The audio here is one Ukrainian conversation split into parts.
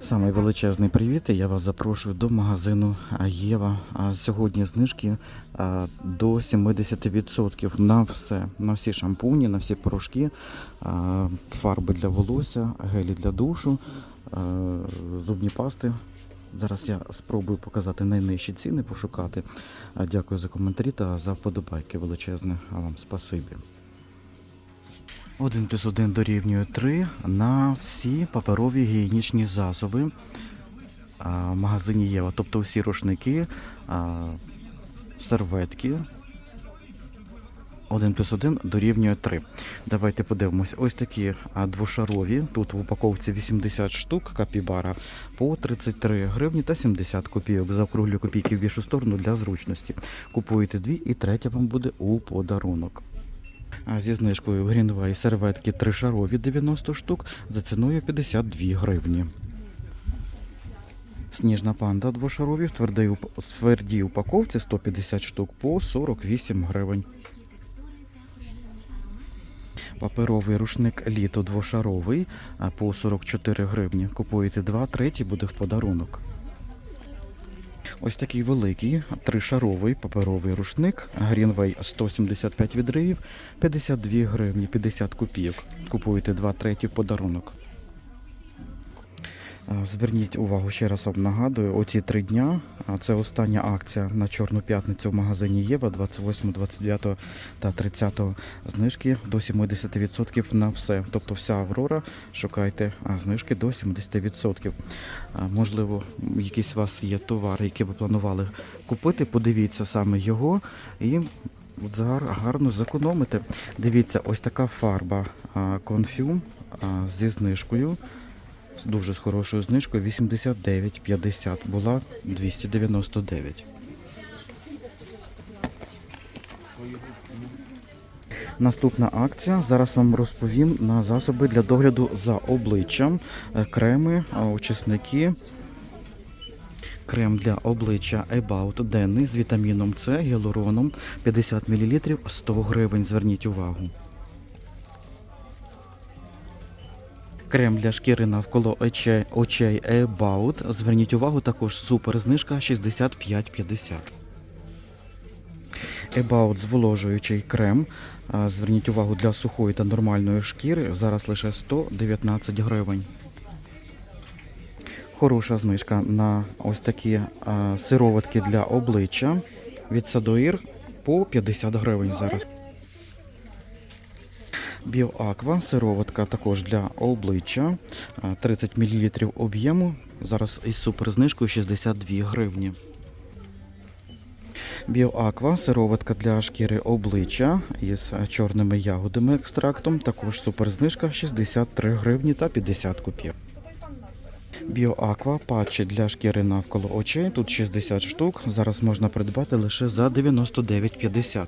Самий величезний привіт. Я вас запрошую до магазину Єва. Сьогодні знижки до 70% на все, на всі шампуні, на всі порошки, фарби для волосся, гелі для душу, зубні пасти. Зараз я спробую показати найнижчі ціни, пошукати. Дякую за коментарі та за вподобайки величезне. Вам спасибі. 1 плюс 1 дорівнює 3 на всі паперові гігієнічні засоби в магазині Єва. Тобто всі рушники, серветки. 1 плюс 1 дорівнює 3. Давайте подивимось. Ось такі двошарові. Тут в упаковці 80 штук капібара по 33 гривні та 70 копійок. Заокруглю копійки в більшу сторону для зручності. Купуєте дві і третя вам буде у подарунок. Зі знижкою Greenway серветки тришарові 90 штук за ціною 52 гривні. Сніжна панда двошарові в твердій, уп- твердій упаковці 150 штук по 48 гривень. Паперовий рушник літо двошаровий по 44 гривні. Купуєте два, третій буде в подарунок. Ось такий великий тришаровий паперовий рушник Greenway 175 відривів, 52 гривні, 50 копійок. Купуєте два треті в подарунок. Зверніть увагу, ще раз вам нагадую, оці три дня. Це остання акція на Чорну п'ятницю в магазині Єва 28, 29 та 30 знижки до 70% на все. Тобто вся Аврора шукайте знижки до 70%. Можливо, якийсь у вас є товар, який ви планували купити. Подивіться саме його і гарно зекономите. Дивіться, ось така фарба конфюм зі знижкою. Дуже з хорошою знижкою 89,50 була 299. Наступна акція. Зараз вам розповім на засоби для догляду за обличчям, креми, е, очисники. Крем для обличчя About денний з вітаміном С, гіалуроном 50 мл 100 гривень. Зверніть увагу. Крем для шкіри навколо очей, очей About. Зверніть увагу, також супер знижка 65,50. About зволожуючий крем. Зверніть увагу для сухої та нормальної шкіри. Зараз лише 119 гривень. Хороша знижка на ось такі сироватки для обличчя від Садоїр по 50 гривень зараз. Біоаква, сироватка також для обличчя, 30 мл об'єму. Зараз із суперзнижкою 62 гривні. Біоаква, сироватка для шкіри обличчя із чорними ягодами екстрактом. Також суперзнижка 63 гривні та 50 копійок. Біоаква патчі для шкіри навколо очей. Тут 60 штук. Зараз можна придбати лише за 99,50.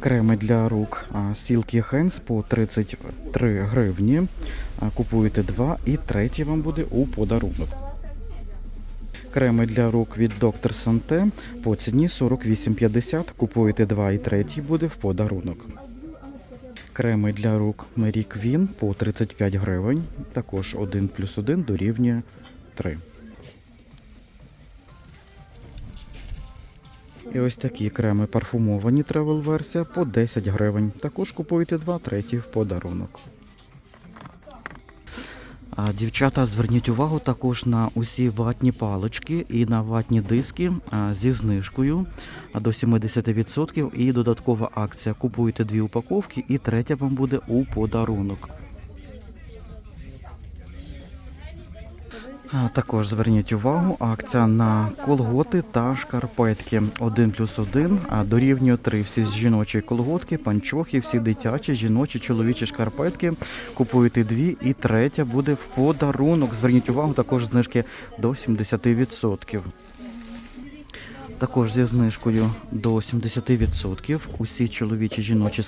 Креми для рук Silky Hands по 33 гривні. Купуєте два і третій вам буде у подарунок. Креми для рук від Dr. Sante по ціні 48,50. Купуєте два і третій буде в подарунок. Креми для рук Mary Queen по 35 гривень. Також 1 плюс 1 дорівнює 3. І ось такі креми парфумовані тревел версія по 10 гривень. Також купуєте два, треті в подарунок. А, Дівчата, зверніть увагу також на усі ватні палички і на ватні диски зі знижкою до 70% і додаткова акція. Купуєте дві упаковки і третя вам буде у подарунок. Також зверніть увагу, акція на колготи та шкарпетки 1 плюс 1 а дорівнює 3. Всі жіночі колготки, панчохи, всі дитячі, жіночі, чоловічі шкарпетки. Купуєте дві і третя буде в подарунок. Зверніть увагу, також знижки до 70%. Також зі знижкою до 70% усі чоловічі жіночі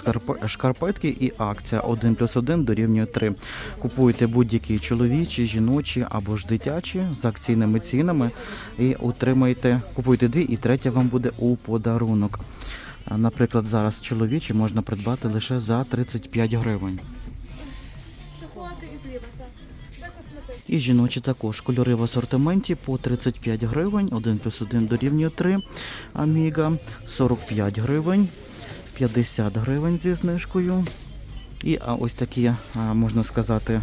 шкарпетки і акція 1 плюс 1 дорівнює 3. Купуйте будь-які чоловічі, жіночі або ж дитячі з акційними цінами і отримайте, купуйте дві і третя вам буде у подарунок. Наприклад, зараз чоловічі можна придбати лише за 35 гривень. І жіночі також кольори в асортименті по 35 гривень, 1 плюс 1 дорівнює 3 Аміга, 45 гривень, 50 гривень зі знижкою. І ось такі, можна сказати,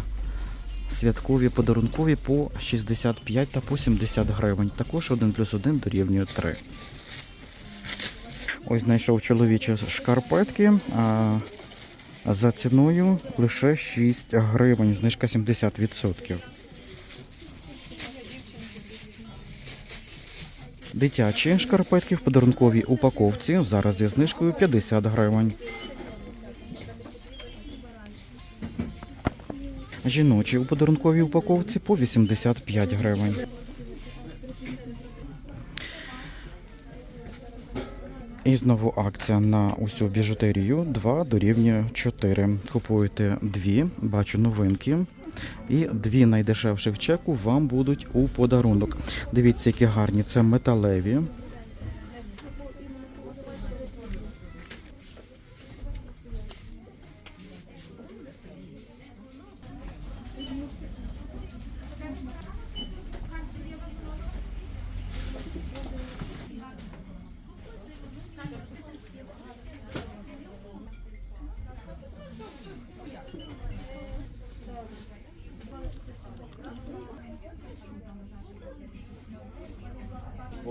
святкові подарункові по 65 та по 70 гривень. Також 1 плюс 1 дорівнює 3. Ось знайшов чоловічі шкарпетки. За ціною лише 6 гривень, знижка 70%. Дитячі шкарпетки в подарунковій упаковці зараз зі знижкою 50 гривень. Жіночі у подарунковій упаковці по 85 гривень. І знову акція на усю біжутерію 2 дорівнює 4. Купуєте дві, бачу новинки. І дві найдешевших чеку вам будуть у подарунок. Дивіться, які гарні. Це металеві.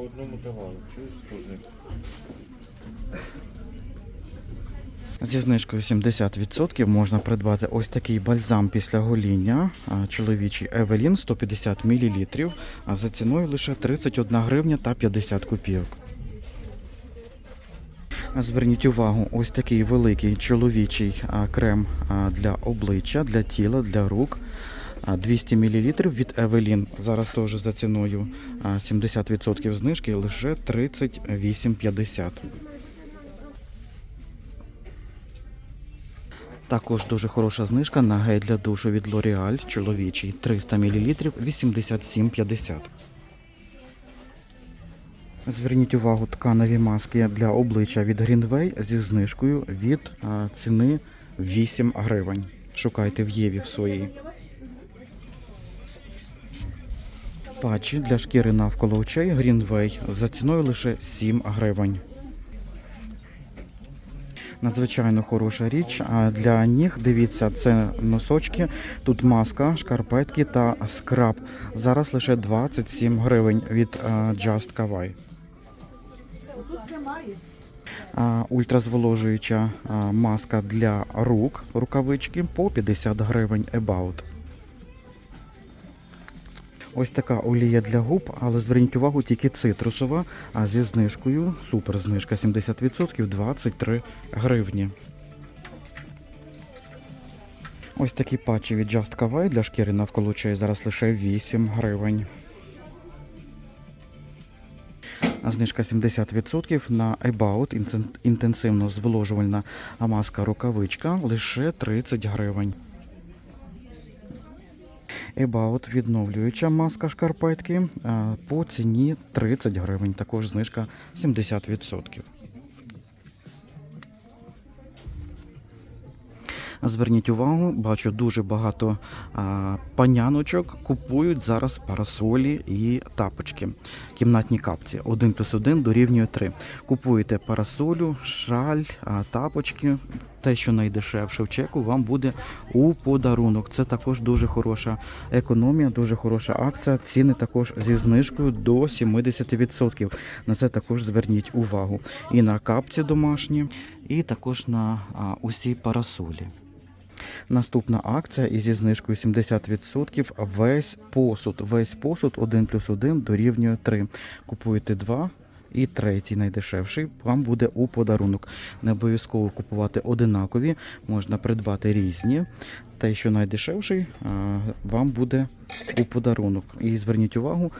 Одному товару. Чуєш, скажи? Зі знижкою 70% можна придбати ось такий бальзам після гоління. Чоловічий Евелін 150 мл, а за ціною лише 31 гривня та 50 копійок. Зверніть увагу, ось такий великий чоловічий крем для обличчя, для тіла, для рук. А, 200 мл від Evelyn. Зараз теж за ціною 70% знижки лише 38,50. Також дуже хороша знижка на гель для душу від L'Oreal чоловічий 300 мл 87,50. Зверніть увагу тканові маски для обличчя від Greenway зі знижкою від ціни 8 гривень. Шукайте в Єві в своїй. Патчі для шкіри навколо очей Greenway за ціною лише 7 гривень. Надзвичайно хороша річ. А для ніг, дивіться, це носочки, тут маска, шкарпетки та скраб. Зараз лише 27 гривень від Just Kawaii. Ультразволожуюча маска для рук, рукавички по 50 гривень About. Ось така олія для губ, але зверніть увагу, тільки цитрусова, а зі знижкою, супер знижка 70%, 23 гривні. Ось такі патчі від Just Kawaii для шкіри навколо очей зараз лише 8 гривень. Знижка 70% на About інтенсивно зволожувальна маска рукавичка лише 30 гривень. About відновлююча маска шкарпетки по ціні 30 гривень. Також знижка 70%. Зверніть увагу, бачу дуже багато а, паняночок купують зараз парасолі і тапочки. Кімнатні капці. 1 плюс 1 дорівнює 3. Купуєте парасолю, шаль, а, тапочки. Те, що найдешевше в чеку, вам буде у подарунок. Це також дуже хороша економія, дуже хороша акція. Ціни також зі знижкою до 70%. На це також зверніть увагу. І на капці домашні, і також на а, усі парасолі. Наступна акція і зі знижкою 70% весь посуд. Весь посуд 1 плюс 1 дорівнює 3. Купуєте 2 і третій найдешевший вам буде у подарунок. Не обов'язково купувати одинакові, можна придбати різні. Те, що найдешевший, вам буде у подарунок. І зверніть увагу,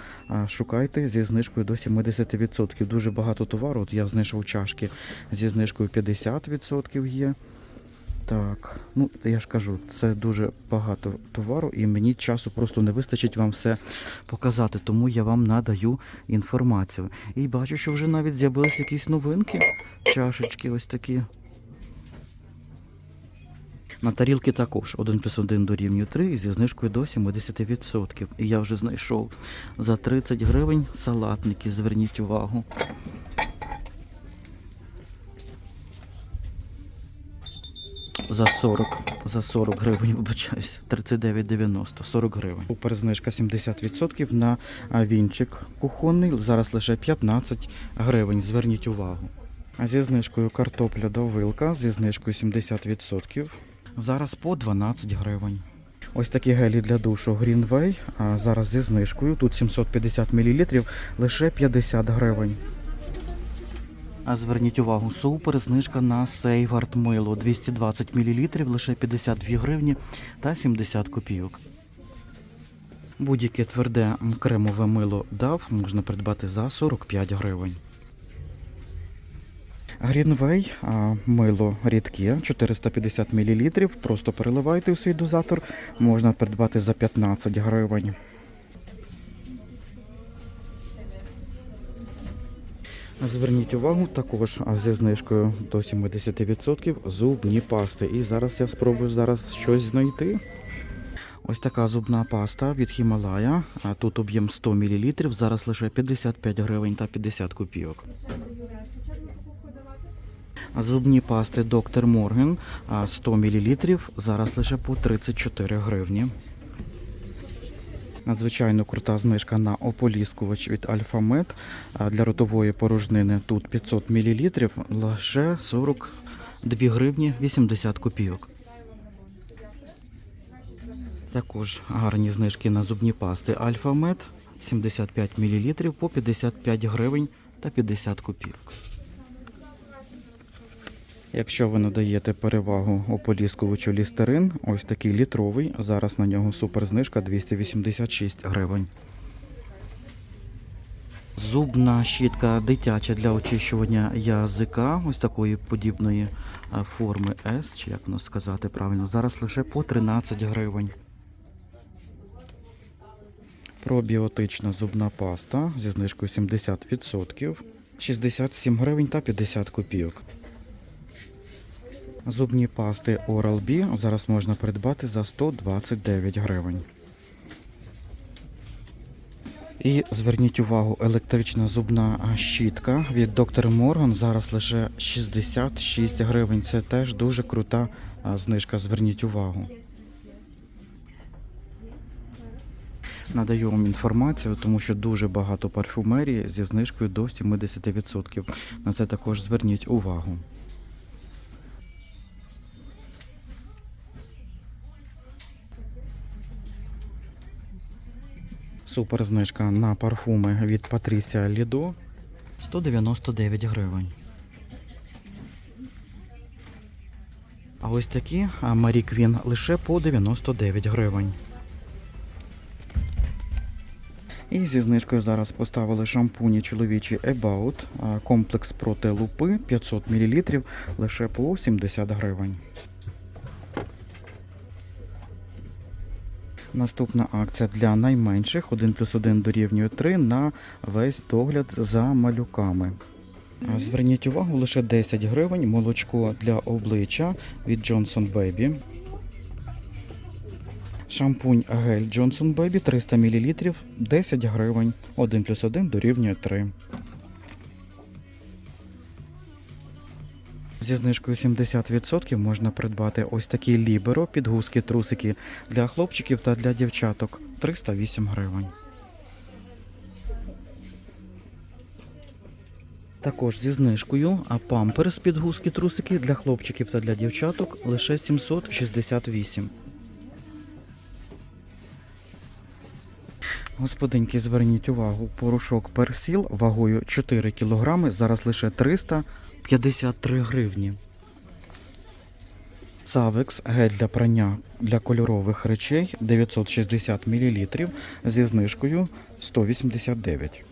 шукайте зі знижкою до 70%. Дуже багато товару. От я знайшов чашки зі знижкою 50% є. Так, ну я ж кажу, це дуже багато товару, і мені часу просто не вистачить вам все показати, тому я вам надаю інформацію. І бачу, що вже навіть з'явилися якісь новинки, чашечки ось такі. На тарілки також 1 плюс 1 дорівнює 3 зі знижкою до 70%. І я вже знайшов за 30 гривень салатники, зверніть увагу. За 40, за 40 гривень, вибачаюсь, 39,90, 40 гривень. Супер знижка 70% на вінчик кухонний, зараз лише 15 гривень, зверніть увагу. А зі знижкою картопля до вилка, зі знижкою 70%, зараз по 12 гривень. Ось такі гелі для душу Greenway, а зараз зі знижкою, тут 750 мл, лише 50 гривень. А зверніть увагу, супер знижка на Сейвард мило 220 мл, лише 52 гривні та 70 копійок. Будь-яке тверде кремове мило DAV можна придбати за 45 гривень. А, мило рідке 450 мл. Просто переливайте у свій дозатор. Можна придбати за 15 гривень. Зверніть увагу, також зі знижкою до 70% зубні пасти. І зараз я спробую зараз щось знайти. Ось така зубна паста від Хімалая. Тут об'єм 100 мл, зараз лише 55 гривень та 50 копійок. Зубні пасти Доктор Морген а, 100 мл, зараз лише по 34 гривні. Надзвичайно крута знижка на ополіскувач від Альфамед для ротової порожнини. Тут 500 мл, лише 42 гривні 80 копійок. Також гарні знижки на зубні пасти Альфамед 75 мл по 55 гривень та 50 копійок. Якщо ви надаєте перевагу ополіскувачу лістерин, ось такий літровий, зараз на нього суперзнижка 286 гривень. Зубна щітка дитяча для очищування язика, ось такої подібної форми S, чи як воно сказати правильно, зараз лише по 13 гривень. Пробіотична зубна паста зі знижкою 70%, 67 гривень та 50 копійок. Зубні пасти Oral-B зараз можна придбати за 129 гривень. І зверніть увагу, електрична зубна щітка від Dr. Morgan зараз лише 66 гривень. Це теж дуже крута знижка. Зверніть увагу. Надаю вам інформацію, тому що дуже багато парфумерії зі знижкою до 70%. На це також зверніть увагу. Супер знижка на парфуми від Patricia Lido 199 гривень. А ось такі Marie Queen лише по 99 гривень. І зі знижкою зараз поставили шампуні чоловічі About, комплекс проти лупи 500 мл лише по 70 гривень. Наступна акція для найменших 1 плюс 1 дорівнює 3 на весь догляд за малюками. Зверніть увагу, лише 10 гривень молочко для обличчя від Johnson Baby. Шампунь гель Johnson Baby 300 мл 10 гривень. 1 плюс 1 дорівнює 3. Зі знижкою 70% можна придбати ось такі ліберо, підгузки, трусики для хлопчиків та для дівчаток 308 гривень. Також зі знижкою, а памперс підгузки, трусики для хлопчиків та для дівчаток лише 768. Господинки, зверніть увагу, порошок персіл вагою 4 кг, зараз лише 353 гривні. Савекс гель для прання для кольорових речей 960 мл зі знижкою 189.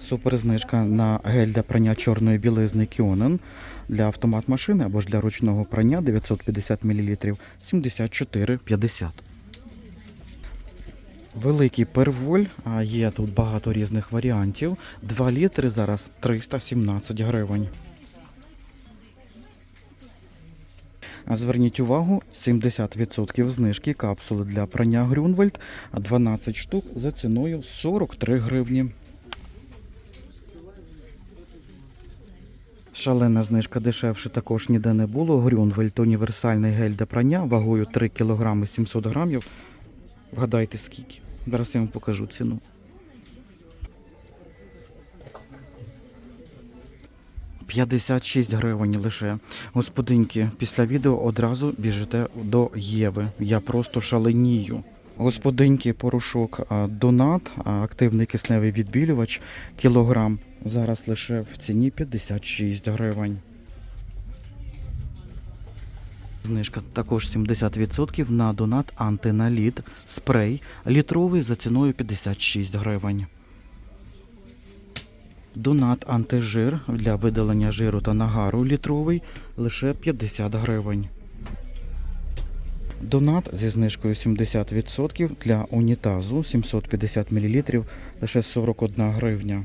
Суперзнижка на гель для прання чорної білизни Кіонен для автомат машини або ж для ручного прання 950 мл 74,50. Великий перволь, є тут багато різних варіантів. 2 літри зараз 317 гривень. Зверніть увагу, 70% знижки капсули для прання Грюнвальд, 12 штук за ціною 43 гривні. Шалена знижка дешевше також ніде не було. Грюнвельд універсальний гель для прання вагою 3 кг 700 грамів. Вгадайте скільки. Зараз я вам покажу ціну. П'ятдесят шість гривень лише. Господинки, після відео одразу біжите до Єви. Я просто шаленію. Господинки, порошок Донат, активний кисневий відбілювач, кілограм. Зараз лише в ціні 56 гривень. Знижка також 70% на донат антиналіт, спрей літровий за ціною 56 гривень. Донат антижир для видалення жиру та нагару літровий лише 50 гривень. Донат зі знижкою 70% для унітазу 750 мл лише 41 гривня.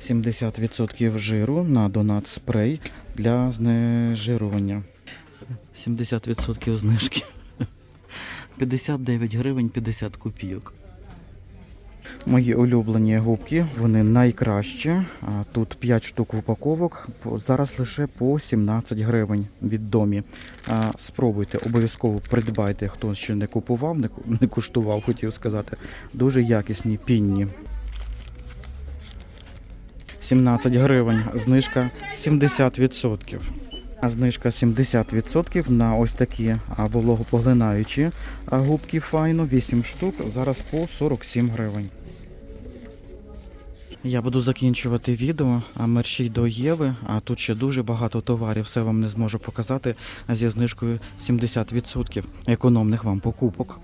70% жиру на донат спрей для знежирування. 70% знижки. 59 гривень 50 копійок. Мої улюблені губки, вони найкращі. Тут 5 штук в упаковок. Зараз лише по 17 гривень від домі. Спробуйте, обов'язково придбайте, хто ще не купував, не ку- не куштував, хотів сказати. Дуже якісні пінні. 17 гривень, знижка 70%. А знижка 70% на ось такі вологопоглинаючі губки файно, 8 штук, зараз по 47 гривень. Я буду закінчувати відео, а мерщій до Єви, а тут ще дуже багато товарів, все вам не зможу показати зі знижкою 70% економних вам покупок.